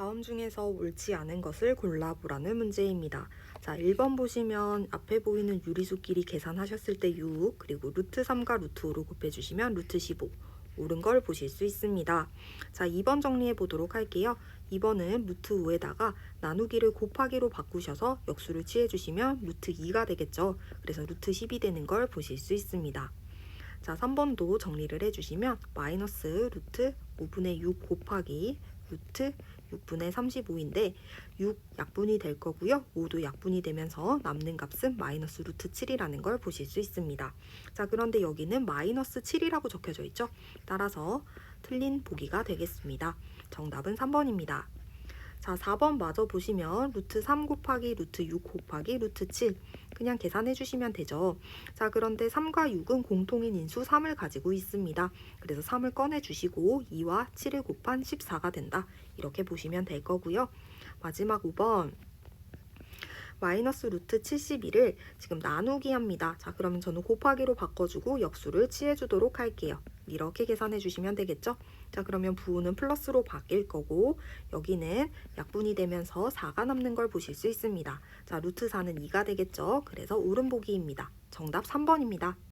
다음 중에서 옳지 않은 것을 골라보라는 문제입니다. 자, 1번 보시면 앞에 보이는 유리수끼리 계산하셨을 때 6, 그리고 루트 3과 루트 5로 곱해주시면 루트 15. 옳은 걸 보실 수 있습니다. 자, 2번 정리해 보도록 할게요. 2번은 루트 5에다가 나누기를 곱하기로 바꾸셔서 역수를 취해 주시면 루트 2가 되겠죠. 그래서 루트 10이 되는 걸 보실 수 있습니다. 자, 3번도 정리를 해주시면 마이너스 루트 5분의 6 곱하기 루트 6분의 35인데 6 약분이 될 거고요. 5도 약분이 되면서 남는 값은 마이너스 루트 7이라는 걸 보실 수 있습니다. 자, 그런데 여기는 마이너스 7이라고 적혀져 있죠. 따라서 틀린 보기가 되겠습니다. 정답은 3번입니다. 자, 4번 마저 보시면 루트 3 곱하기 루트 6 곱하기 루트 7 그냥 계산해 주시면 되죠. 자, 그런데 3과 6은 공통인 인수 3을 가지고 있습니다. 그래서 3을 꺼내 주시고 2와 7을 곱한 14가 된다. 이렇게 보시면 될 거고요. 마지막 5번 마이너스 루트 72를 지금 나누기 합니다. 자, 그러면 저는 곱하기로 바꿔주고 역수를 취해주도록 할게요. 이렇게 계산해 주시면 되겠죠? 자, 그러면 부호는 플러스로 바뀔 거고 여기는 약분이 되면서 4가 남는 걸 보실 수 있습니다. 자, 루트 4는 2가 되겠죠? 그래서 옳은 보기입니다. 정답 3번입니다.